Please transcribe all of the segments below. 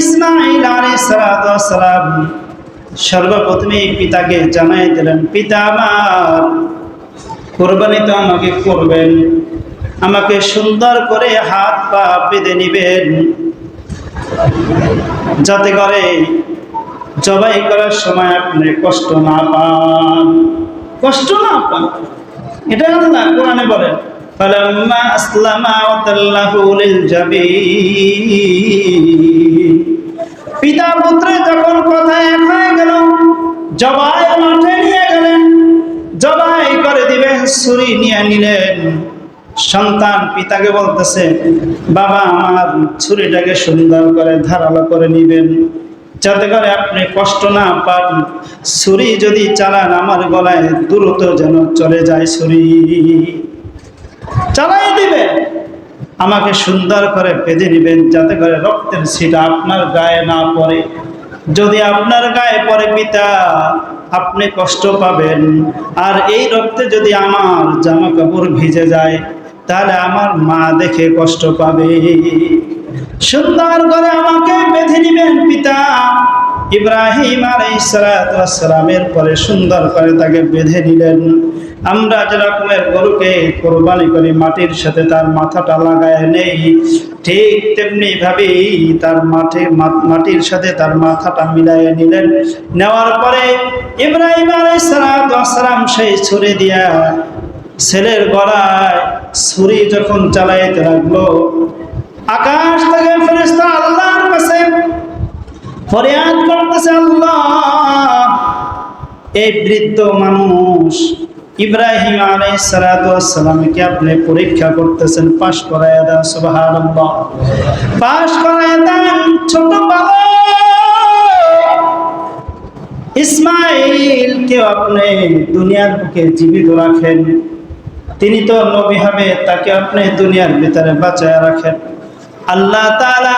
ইসমাইল আলাইসালাম সর্বপ্রথমে পিতাকে জানাই দিলেন পিতা আমার কোরবানি তো আমাকে করবেন আমাকে সুন্দর করে হাত পা বেঁধে নিবেন যাতে করে জবাই করার সময় আপনি কষ্ট না পান কষ্ট না পান এটা আল্লাহ কোরআনে বলেন فلما أسلم وتله للجبين পিতা পুত্রে যখন কথা এক হয়ে গেল, জবাই মাঠে নিয়ে গেলেন। জবাই করে দিবেন নিয়ে নিলেন। সন্তান পিতাকে বলতেছে, বাবা, আমার ছুরিটাকে সুন্দর করে ধারালো করে নিবেন। যাতে করে আপনি কষ্ট না পান। ছুরি যদি চালান, আমার গলায় দ্রুত যেন চলে যায় ছুরি। চালাই দিবেন। আমাকে সুন্দর করে বেঁধে নেবেন যাতে করে রক্তের ছিটা আপনার গায়ে না পড়ে। যদি আপনার গায়ে পড়ে পিতা, আপনি কষ্ট পাবেন। আর এই রক্তে যদি আমার জামা কাপড় ভিজে যায়, তাহলে আমার মা দেখে কষ্ট পাবে। সুন্দর করে আমাকে বেঁধে নেবেন পিতা। ইব্রাহিম আলাইসালামের পরে সুন্দর করে তাকে বেঁধে নিলেন। আমরা যেরকমের গরুকে কোরবানি করি, মাটির সাথে তার মাথাটা লাগায় নেই, ঠিক তেমনি ভাবেই তার মাঠে মাটির সাথে তার মাথাটা মিলাইয়ে নিলেন। নেওয়ার পরে ইব্রাহিম আলাইসালাম সেই ছুরি দিয়া ছেলের গলায় ছুরি যখন চালাইতে লাগল, আকাশ থেকে ফেরেশতা আল্লাহর কাছে ফরিয়াদ করতেছে, আল্লাহ, এই বৃদ্ধ মানুষ ইব্রাহিম আলাইসালামকে আপনি পরীক্ষা করতেছেন, পাশ করায় দেন, সুবহানাল্লাহ। পাশ করায় দেন, ছোট ইসমাইলকেও আপনি দুনিয়ার বুকে জীবিত রাখেন। তিনি তো নবী হবে, তাকে আপনি দুনিয়ার ভিতরে বাঁচায় রাখেন। আল্লাহ তাআলা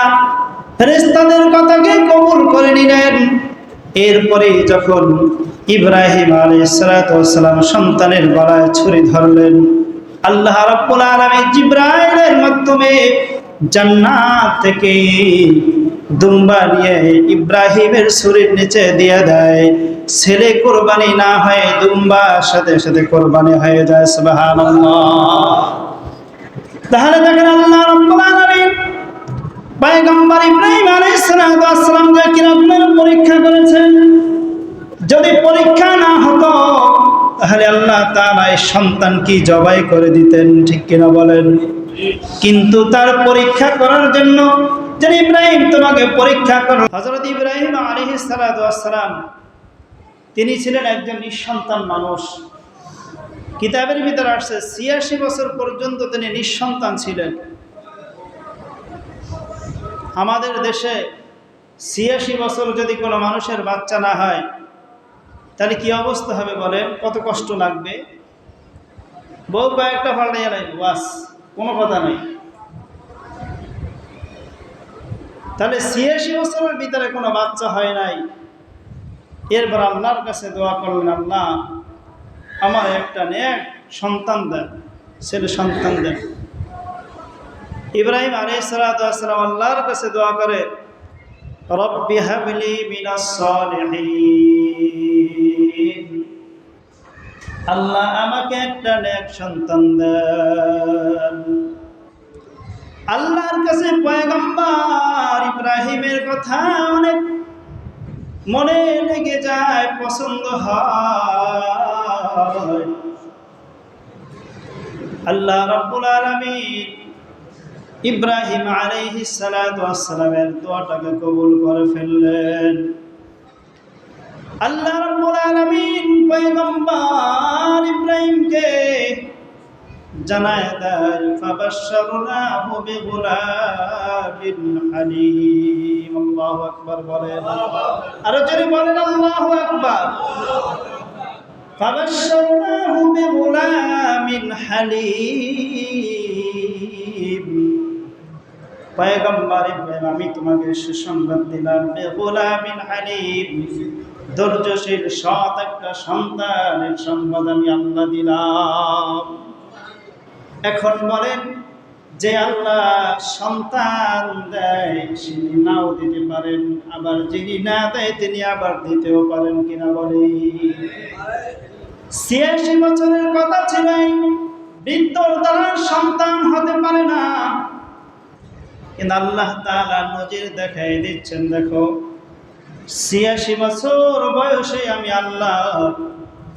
ফেরেশতাদের কথাকে কবুল করে নিলেন। এরপরে যখন ইব্রাহিম আলী আলাইসালাম সন্তানের গলায় ছুরি ধরলেন। আল্লাহ রাব্বুল আলামিন জিব্রাইলের মাধ্যমে জান্নাত থেকে দুম্বা নিয়ে ইব্রাহিমের ছুরির নিচে দিয়ে দেয়। ছেলে কোরবানি না হয়ে দুম্বা সাথে সাথে কোরবানি হয়ে যায় তাহলে দেখেন আল্লাহ রাব্বুল আলামিন পয়গম্বর ইব্রাহিম আলাইহিস সালাম যাকে আপনার পরীক্ষা করেছেন যদি পরীক্ষা না হতো, তাহলে আল্লাহ তাআলা এই সন্তান কি জবাই করে দিতেন, ঠিক কিনা বলেন? কিন্তু তার পরীক্ষা করার জন্য যে ইব্রাহিম তোমাকে পরীক্ষা করো, হযরত ইব্রাহিম আলাইহিস সালাম, তিনি ছিলেন একজন নিঃসন্তান মানুষ। কিতাবের ভিতরে আসছে, ছিয়াশি বছর পর্যন্ত তিনি নিঃসন্তান ছিলেন। আমাদের দেশে ছিয়াশি বছর যদি কোনো মানুষের বাচ্চা না হয় তাহলে কি অবস্থা হবে বলেন? কত কষ্ট লাগবে? বউ কয়েকটা পাল্টাইয়া লাগবে বাস, কোনো কথা নেই। তাহলে ছিয়াশি বছরের ভিতরে কোনো বাচ্চা হয় নাই। এরপর আল্লাহর কাছে দোয়া করলেন, আল্লাহ, আমার একটা নেক সন্তান দেন, ছেলে সন্তান দেন। ইব্রাহিম আলী সালাম আল্লাহর কাছে দোয়া করে রব্বি হাবলি মিনাস সালিহিন। আল্লাহ আমাকে একটা নেক সন্তান দেন। আল্লাহর কাছে পয়গম্বর ইব্রাহিমের কথা অনেক মনে লেগে যায়, পছন্দ হয়। আল্লাহ রাব্বুল আলামিন ইব্রাহিম আলাইহিস সালাতু ওয়াস সালামের দোয়াটাকে কবুল করে ফেললেন। আল্লাহ রাব্বুল আলামিন পয়গম্বর ইব্রাহিমকে জানায় দেয় ফাবাশশারনাহু বিগুলামিন হালিম। আল্লাহু আকবার বলেন। আরও জোরে বলেন, আল্লাহু আকবার। ফাবাশশারনাহু বিগুলামিন হালিম। পয়গম্বর ইব্রাহিম, আমি তোমাকে সুসংবাদ দিলাম। বেগুলামিন হালিম, ধৈর্যশীল, সৎ একটা সন্তানের সংবাদ আমি আল্লাহ দিলাম। এখন বলেন, যে আল্লাহ সন্তান দেয়, তিনি নাও দিতে পারেন, আবার যিনি না দেয়, তিনি আবার দিতেও পারেন কিনা বলে। ছিয়াশি বছরের কথা ছিল বৃদ্ধর দ্বারা সন্তান হতে পারে না। কিন্তু আল্লাহ তাআলা নজির দেখাই দিচ্ছেন, দেখো। ছিয়াশি বছর বয়সে আমি আল্লাহ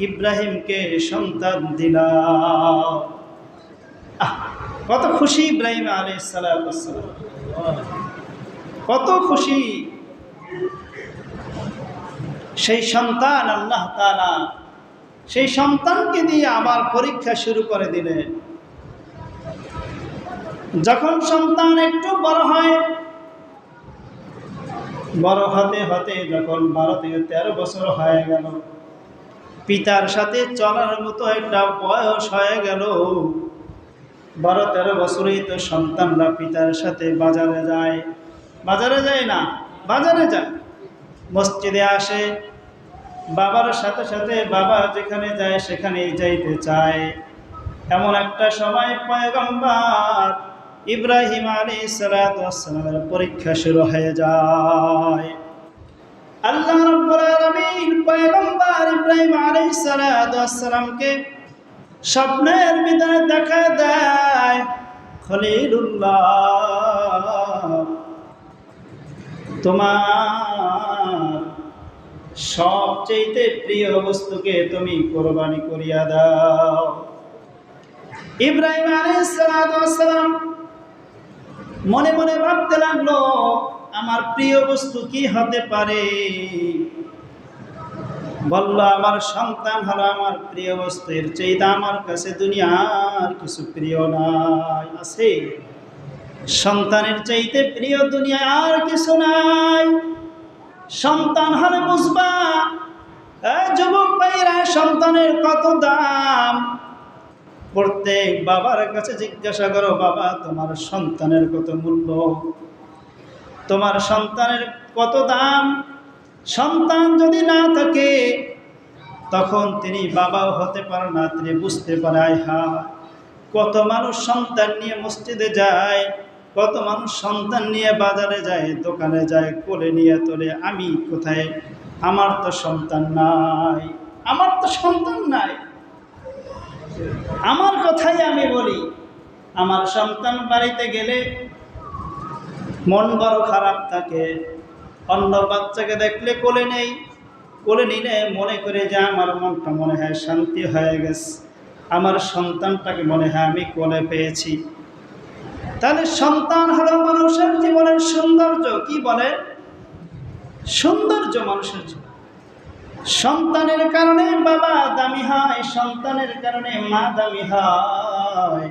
ইব্রাহিমকে সন্তান দিলাম। কত খুশি ইব্রাহিম আলী সালাম কত খুশি। সেই সন্তান আল্লাহ তাআলা, সেই সন্তানকে দিয়ে আবার পরীক্ষা শুরু করে দিলেন। যখন সন্তান একটু বড় হয়, বড় হতে হতে যখন বারো থেকে তেরো বছর হয়ে গেল, পিতার সাথে চলার মতো একটা বয়স হয়ে গেল। বারো তেরো বছরেই তো সন্তানরা পিতার সাথে বাজারে যায়। বাজারে যায় না, বাজারে যায়। মসজিদে আসে, বাবার সাথে সাথে বাবা যেখানে যায় সেখানেই যাইতে চায়। এমন একটা সময় পয়গম্বর ইব্রাহিম আলী সালামের পরীক্ষা শুরু হয়ে যায়। আল্লাহ রাব্বুল আলামিন পয়গম্বর ইব্রাহিম আলাইহিস সালামকে স্বপ্নের ভিতরে দেখা দেয়, খলিলুল্লাহ। তোমার সবচেয়ে প্রিয় বস্তুকে তুমি কোরবানি করিয়া দাও। ইব্রাহিম সালাম মনে মনে ভাবতে লাগল, আমার প্রিয় বস্তু কি হতে পারে? বলল, আমার সন্তান হলো আমার প্রিয় বস্তু, এর চাইতে আমার কাছে দুনিয়ার কিছু প্রিয় নাই, আছে। সন্তানের চাইতে প্রিয় দুনিয়া আর কিছু নাই। সন্তান হলে বুঝবা যুবক ভাইরা, সন্তানের কত দাম প্রত্যেক বাবার কাছে জিজ্ঞাসা করো, বাবা, তোমার সন্তানের কত মূল্য? তোমার সন্তানের কত দাম? সন্তান যদি না থাকে, তখন তিনি বাবাও হতে পারে না, তিনি বুঝতে পারে হা, কত মানুষ সন্তান নিয়ে মসজিদে যায়, কত মানুষ সন্তান নিয়ে বাজারে যায়, দোকানে যায়, কোলে নিয়ে তোলে, আমি কোথায়? আমার তো সন্তান নাই, আমার তো সন্তান নাই। আমার কথাই আমি বলি, আমার সন্তান বাড়িতে গেলে মন বড় খারাপ থাকে। অন্য বাচ্চাকে দেখলে কোলে নেই, কোলে নিলে মনে করে যে আমার মনটা মনে হয় শান্তি হয়ে গেছে। আমার সন্তানটাকে মনে হয় আমি কোলে পেয়েছি। তাহলে সন্তান হলো মানুষের জীবনের সৌন্দর্য, কি বলে? সৌন্দর্য মানুষের জীবন। সন্তানের কারণে বাবা দামি হয় সন্তানের কারণে মা দামি হয়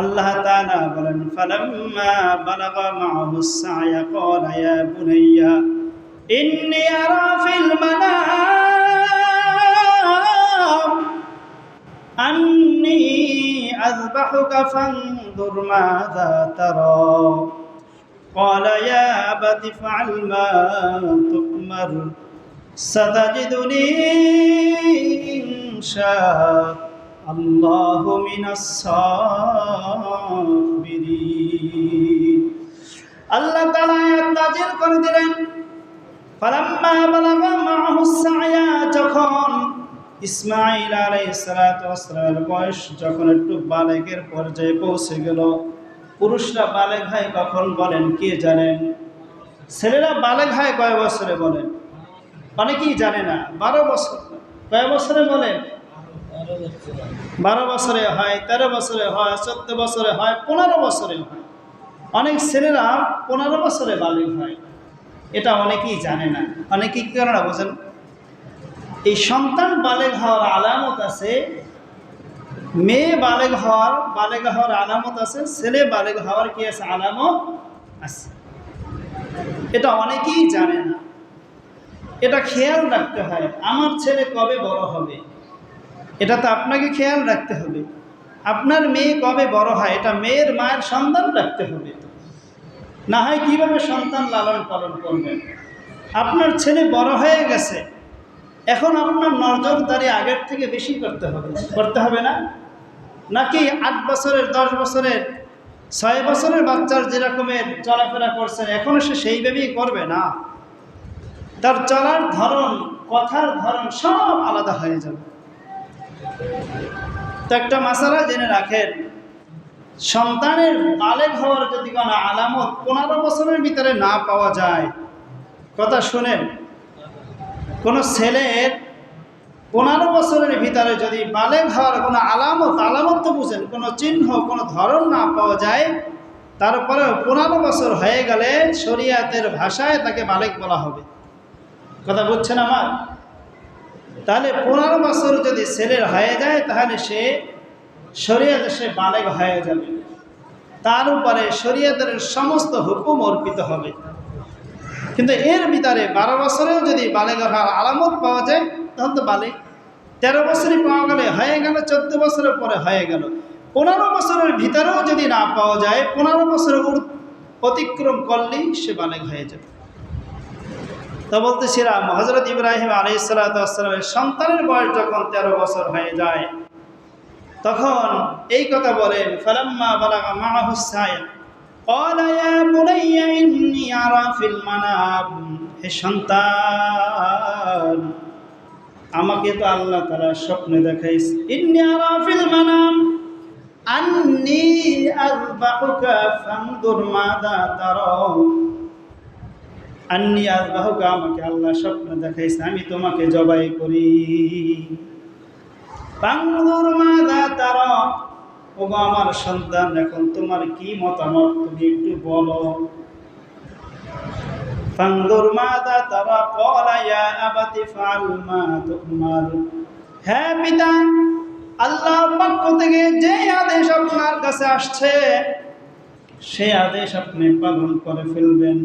আল্লাহ তাআলা বলেন ফালাম্মা বালাগা মা'হু সায়া ক্বালা ইয়া বুনাইয়া ইন্নী আরা ফিল মানাম আন্নী আযবাহুকা ফানদুর মাযা তারা قال يا أبت افعل ما تؤمر ستجدني إن شاء الله من الصابرين আল্লাহ তাআলা আয়াত নাযিল করে দিলেন ফালাম্মা বালাগা মাহু সায়া যখন ইসমাঈল আলাইহিস সালাতু ওয়াসসালামের বয়স যখন একটু বালেগের পর্যায়ে পৌঁছে গেল পুরুষরা বালেগ হয় কখন বলেন কে জানেন ছেলেরা বালেগ হয় কয় বছরে বলেন অনেকেই জানে না। বারো বছর, কয় বছরে বলেন? বারো বছরে হয়, তেরো বছরে হয়, চোদ্দ বছরে হয়, পনেরো বছরে হয়। অনেক ছেলেরা পনেরো বছরে বালিগ হয়। এটা অনেকেই জানে না। অনেকেই কি কারণে বোঝেন? এই সন্তান বালেগ হওয়ার আলামত আছে, মেয়ে বালেগ হওয়ার বালেগ হওয়ার আলামত আছে, ছেলে বালেগ হওয়ার কি আছে? আলামত আছে। এটা অনেকেই জানে না। এটা খেয়াল রাখতে হয়, আমার ছেলে কবে বড় হবে? এটা তো আপনাকে খেয়াল রাখতে হবে। আপনার মেয়ে কবে বড় হয়, এটা মেয়ের মায়ের সন্তান রাখতে হবে। না হয় কীভাবে সন্তান লালন পালন করবেন? আপনার ছেলে বড় হয়ে গেছে, এখন আপনার নজরদারি আগের থেকে বেশি করতে হবে করতে হবে না? নাকি আট বছরের, দশ বছরের, ছয় বছরের বাচ্চার যেরকমের চলাফেরা করছেন এখনও সে সেইভাবেই করবে? না। তার চলার ধরন, কথার ধরন সব আলাদা হয়ে যাবে। তো একটা মাসালা জেনে রাখেন, সন্তানের বালেগ হওয়ার যদি কোনো আলামত পনেরো বছরের ভিতরে না পাওয়া যায়, কথা শুনেন, কোনো ছেলের পনেরো বছরের ভিতরে যদি বালেগ হওয়ার কোনো আলামত আলামত তো বুঝেন, কোনো চিহ্ন, কোনো ধরন না পাওয়া যায় তারপরে পনেরো বছর হয়ে গেলে শরিয়াতের ভাষায় তাকে বালেক বলা হবে। কথা বুঝছেন আমার? তাহলে পনেরো বছর যদি ছেলের হয়ে যায়, তাহলে সে শরীয়তে সে বালেগ হয়ে যাবে। তার উপরে শরীয়তের সমস্ত হুকুম অর্পিত হবে। কিন্তু এর ভিতরে বারো বছরেও যদি বালেগ হওয়ার আলামত পাওয়া যায়, তখন তো বালেগ। তেরো বছরই পাওয়া গেলে হয়ে গেল, চোদ্দ বছরের পরে হয়ে গেল। পনেরো বছরের ভিতরেও যদি না পাওয়া যায়, পনেরো বছরের অতিক্রম করলেই সে বালেগ হয়ে যাবে। তো বলতেছিলাম হজরত ইব্রাহিম আলি সালাতামের সন্তানের বয়স যখন তেরো বছর হয়ে যায়, তখন এই কথা বলেন, ফালাম্মা বালাগা মাহুসাইন সন্তান, আমাকে তো আল্লাহ তারা স্বপ্নে দেখাইছে। আন্নি আন্নি আযবাহুকা আমাকে আল্লাহ স্বপ্ন দেখাইছে, আমি তোমাকে জবাই করি। ফানদুর মাদা তারা, ওগো আমার সন্তান, এখন তোমার কি মতামত তুমি একটু বলো। ফানদুর মাদা তারা ক্বালা ইয়া আবাতি ফাআল মা তুমার হ্যাঁ পিতা, আল্লাহর পক্ষ থেকে যে আদেশ আপনার কাছে আসছে সেই আদেশ আপনি পালন করে ফেলবেন।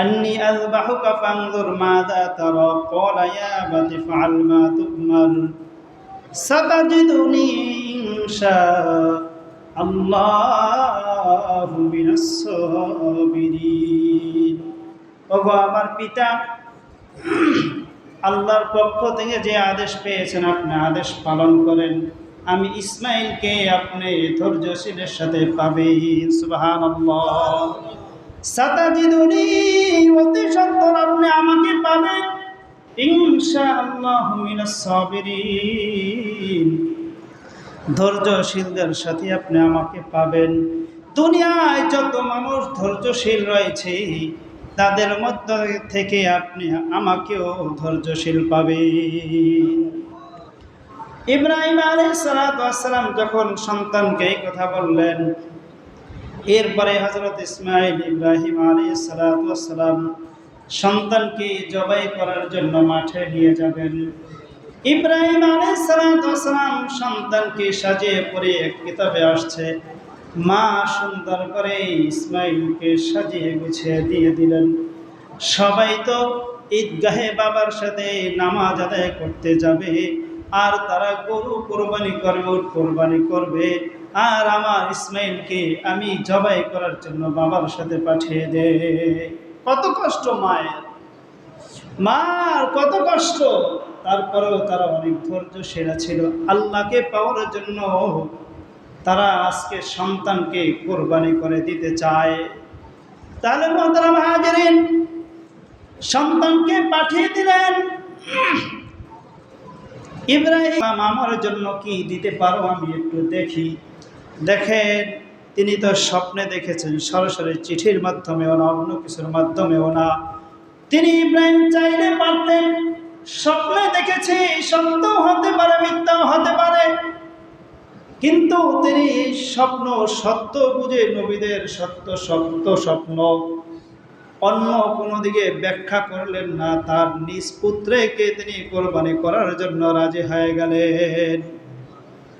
আন্নি আযবাহুকা ফানদুর মাদা তারা। ক্বালা ইয়া আবাতি ফাআল মা তুমার সাতাজিদুনি ইনশা আল্লাহু মিনাস সাবিরিন। ওগো আমার পিতা, আল্লাহর পক্ষ থেকে যে আদেশ পেয়েছেন, আপনি আদেশ পালন করেন। আমি ইসমাইলকে আপনি ধৈর্যশীলের সাথে পাবেন, সুবহানাল্লাহ। অতি আপনি আমাকে পাবেন। ধৈর্যশীলদের সাথে আপনি আমাকে পাবেন। দুনিয়ায় যত মানুষ ধৈর্যশীল রয়েছে, তাদের মধ্য থেকে আপনি আমাকেও ধৈর্যশীল পাবেন। ইব্রাহিম আলী সালাতাম যখন সন্তানকে এই কথা বললেন এরপরে হজরত ইসমাইল ইব্রাহিম আলী সালাতাম সন্তানকে জবাই করার জন্য মাঠে নিয়ে যাবেন। ইব্রাহিম আলী সালাতাম সন্তানকে সাজিয়ে পরে এক কিতাবে আসছে, মা সুন্দর করে ইসমাইলকে সাজিয়ে গুছিয়ে দিয়ে দিলেন। সবাই তো ঈদগাহে বাবার সাথে নামাজ আদায় করতে যাবে, আর তারা গরু কোরবানি করবে কোরবানি করবে। আর আমার ইসমাইলকে আমি জবাই করার জন্য বাবার সাথে পাঠিয়ে দে। কত কষ্ট মায়ের। মার, কত কষ্ট। তারপরেও তারা অনেক ধৈর্য সেরা ছিল। আল্লাহকে পাওয়ার জন্য তারা আজকে সন্তানকে কোরবানি করে দিতে চায়। তাহলে মোহতারাম হাজারিন সন্তানকে পাঠিয়ে দিলেন। ইব্রাহিম, আমার জন্য কি দিতে পারো আমি একটু দেখি। দেখেন, তিনি তো স্বপ্নে দেখেছেন, সরাসরি চিঠির মাধ্যমেও না, অন্য কিছুর মাধ্যমেও না। তিনি ইব্রাহিম চাইলে পারতেন স্বপ্নে দেখেছি, সত্য হতে পারে মিথ্যাও হতে পারে। কিন্তু তিনি স্বপ্ন, সত্য বুঝে নবীদের সত্য সত্য স্বপ্ন। অন্য কোনো দিকে ব্যাখ্যা করলেন না, তার নিজ পুত্রকে তিনি কোরবানি করার জন্য রাজি হয়ে গেলেন।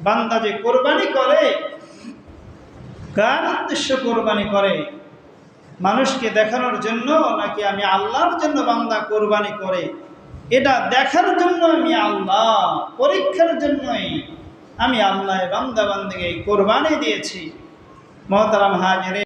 বান্দা যে কোরবানি করে, কার উদ্দেশ্য কোরবানি করে? মানুষকে দেখানোর জন্য নাকি আমি আল্লাহর জন্য বান্দা কোরবানি করে? এটা দেখার জন্য আমি আল্লাহ, পরীক্ষার জন্যই আমি আল্লাহ বান্দা বান্দিকে কোরবানি দিয়েছি। মহতারাম হাজিরে